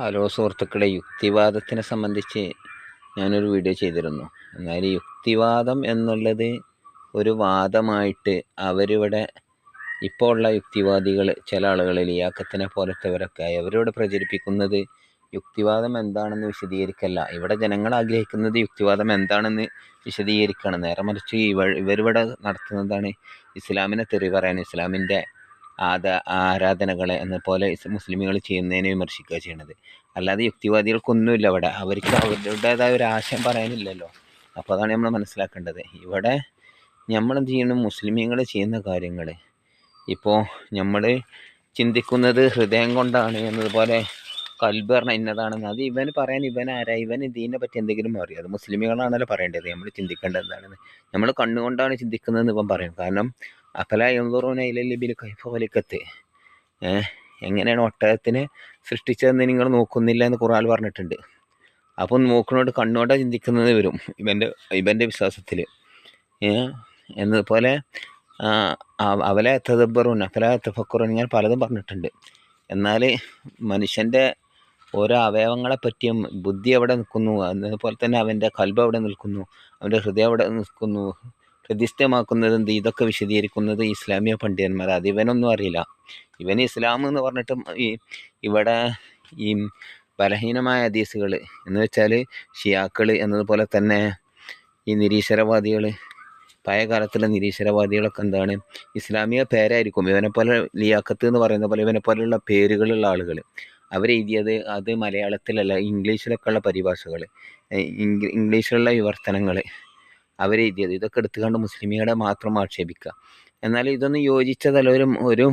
Hello സുഹൃത്തുക്കളെ യുക്തിവാദത്തിനെ സംബന്ധിച്ച് ഞാനൊരു വീഡിയോ ചെയ്തിരുന്നു. എന്നാൽ യുക്തിവാദം എന്നുള്ളത് ഒരു വാദമായിട്ട് അവരിവിടെ ഇപ്പോൾ ഉള്ള യുക്തിവാദികൾ ചില ആളുകൾ ലിയാക്കത്തിനെ പോലത്തെവരൊക്കെ അവരിവിടെ പ്രചരിപ്പിക്കുന്നത് യുക്തിവാദം എന്താണെന്ന് വിശദീകരിക്കല്ല. ഇവിടെ ജനങ്ങൾ ആഗ്രഹിക്കുന്നത് യുക്തിവാദം എന്താണെന്ന് വിശദീകരിക്കണം. നേരെ മറിച്ച് ഇവ ഇവരിവിടെ നടത്തുന്നതാണ് ഇസ്ലാമിനെ തെറി പറയാൻ. ഇസ്ലാമിന്റെ ആദ ആരാധനകളെ എന്നപോലെ മുസ്ലിമുകൾ ചെയ്യുന്നതിനെ വിമർശിക്കുക ചെയ്യണത്. അല്ലാതെ യുക്തിവാദികൾക്കൊന്നുമില്ല അവിടെ അവർക്ക് അവരുടേതായ ഒരു ആശയം പറയാനില്ലല്ലോ. അപ്പോൾ അതാണ് നമ്മൾ മനസ്സിലാക്കേണ്ടത്. ഇവിടെ നമ്മൾ ചെയ്യണം മുസ്ലിമീങ്ങൾ ചെയ്യുന്ന കാര്യങ്ങൾ ഇപ്പോൾ നമ്മൾ ചിന്തിക്കുന്നത് ഹൃദയം കൊണ്ടാണ് എന്നതുപോലെ കൽബ് പറഞ്ഞ ഇന്നതാണെന്ന്. അത് ഇവന് പറയാൻ ഇവൻ ആരാ? ഇവൻ ഇതിനെ പറ്റി എന്തെങ്കിലും അറിയാം? അത് മുസ്ലിമുകളാണല്ലോ പറയേണ്ടത്. നമ്മൾ ചിന്തിക്കേണ്ടത് എന്താണെന്ന്. നമ്മൾ കണ്ണുകൊണ്ടാണ് ചിന്തിക്കുന്നതെന്ന് ഇപ്പം പറയും. കാരണം അഫല എന്തോറൂന ഇലല്ലിബിൽ കൈഫ വലിക്കത്ത്? എങ്ങനെയാണ് ഒട്ടകത്തിനെ സൃഷ്ടിച്ചതെന്ന് നിങ്ങൾ നോക്കുന്നില്ല എന്ന് ഖുറാൻ പറഞ്ഞിട്ടുണ്ട്. അപ്പം നോക്കണോട്ട് കണ്ണോടെ ചിന്തിക്കുന്നത് വരും ഇവന്റെ ഇവന്റെ വിശ്വാസത്തിൽ എന്നതുപോലെ അവലെ തദബ്ബറുൻ അഫല തഫക്കുറുൻ ഞാൻ പലതും പറഞ്ഞിട്ടുണ്ട്. എന്നാൽ മനുഷ്യന്റെ ഓരോ അവയവങ്ങളെ പറ്റിയും ബുദ്ധി എവിടെ നിൽക്കുന്നു? അതുപോലെ തന്നെ അവന്റെ കൽബ് എവിടെ നിൽക്കുന്നു? അവന്റെ ഹൃദയം എവിടെ നിൽക്കുന്നു? ഹൃദിസ്ഥമാക്കുന്നത് ഇതൊക്കെ വിശദീകരിക്കുന്നത് ഇസ്ലാമിക പണ്ഡിതന്മാർ. അത് ഇവനൊന്നും അറിയില്ല. ഇവൻ ഇസ്ലാം എന്ന് പറഞ്ഞിട്ട് ഈ ഇവിടെ ഈ ബലഹീനമായ ഹദീസുകൾ എന്ന് വെച്ചാൽ ഷിയാക്കൾ എന്നതുപോലെ തന്നെ ഈ നിരീശ്വരവാദികൾ പഴയ കാലത്തുള്ള നിരീശ്വരവാദികളൊക്കെ എന്താണ്? ഇസ്ലാമിക പേരായിരിക്കും. ഇവനെ പോലെ ലിയാക്കത്ത് എന്ന് പറയുന്ന പോലെ ഇവനെ പോലെയുള്ള പേരുകളുള്ള ആളുകൾ അവരെഴുതിയത് അത് മലയാളത്തിലല്ല ഇംഗ്ലീഷിലൊക്കെയുള്ള പരിഭാഷകൾ ഇംഗ്ലീഷിലുള്ള വിവർത്തനങ്ങൾ അവരെഴുതിയത് ഇതൊക്കെ എടുത്തുകൊണ്ട് മുസ്ലിമികളെ മാത്രം ആക്ഷേപിക്കുക. എന്നാൽ ഇതൊന്നും യോജിച്ചതല്ല. ഒരു ഒരു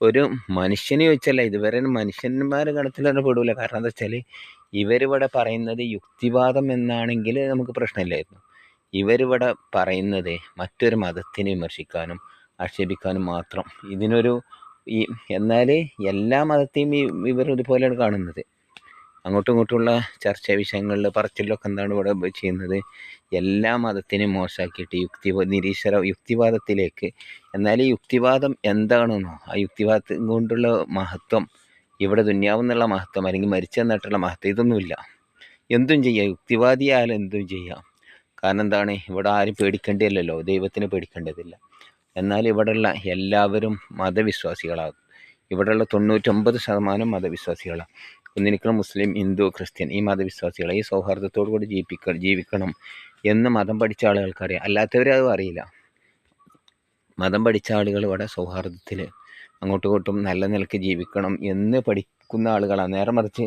ഒരു മനുഷ്യനെ ചോദിച്ചല്ല ഇതുവരെ മനുഷ്യന്മാരെ കണത്തിൽ തന്നെ പെടൂല. കാരണം എന്താ വെച്ചാൽ ഇവരിവിടെ പറയുന്നത് യുക്തിവാദം എന്നാണെങ്കിൽ നമുക്ക് പ്രശ്നമില്ലായിരുന്നു. ഇവരിവിടെ പറയുന്നത് മറ്റൊരു മതത്തിനെ വിമർശിക്കാനും ആക്ഷേപിക്കാനും മാത്രം. ഇതിനൊരു ഈ എന്നാൽ എല്ലാ മതത്തെയും ഇവർ ഇതുപോലെയാണ് കാണുന്നത്. അങ്ങോട്ടും ഇങ്ങോട്ടുമുള്ള ചർച്ചാ വിഷയങ്ങളിൽ പറച്ചിലൊക്കെ എന്താണ് ഇവിടെ ചെയ്യുന്നത്? എല്ലാ മതത്തിനെയും മോശമാക്കിയിട്ട് യുക്തി നിരീശ്വര യുക്തിവാദത്തിലേക്ക്. എന്നാൽ ഈ യുക്തിവാദം എന്താണെന്നോ ആ യുക്തിവാദം കൊണ്ടുള്ള മഹത്വം ഇവിടെ ദുന്യാവെന്നുള്ള മഹത്വം അല്ലെങ്കിൽ മരിച്ചു എന്നിട്ടുള്ള മഹത്വം ഇതൊന്നുമില്ല. എന്തും ചെയ്യാം. യുക്തിവാദിയായാലും എന്തും ചെയ്യാം. കാരണം എന്താണ്? ഇവിടെ ആരും പേടിക്കേണ്ടതില്ലല്ലോ. ദൈവത്തിന് പേടിക്കേണ്ടതില്ല. എന്നാൽ ഇവിടെയുള്ള എല്ലാവരും മതവിശ്വാസികളാകും ഇവിടെയുള്ള തൊണ്ണൂറ്റൊമ്പത് ശതമാനം മതവിശ്വാസികളാണ് ഒന്നിരിക്കണം മുസ്ലിം ഹിന്ദു ക്രിസ്ത്യൻ ഈ മതവിശ്വാസികളെ ഈ സൗഹാർദ്ദത്തോടു കൂടി ജീവിപ്പിക്ക ജീവിക്കണം എന്ന് മതം പഠിച്ച ആളുകൾക്കറിയാം. അല്ലാത്തവരെ അതും അറിയില്ല. മതം പഠിച്ച ആളുകൾ ഇവിടെ സൗഹാർദ്ദത്തിൽ അങ്ങോട്ടും ഇങ്ങോട്ടും നല്ല നിലയ്ക്ക് ജീവിക്കണം എന്ന് പഠിക്കുന്ന ആളുകളാണ്. നേരെ മറിച്ച്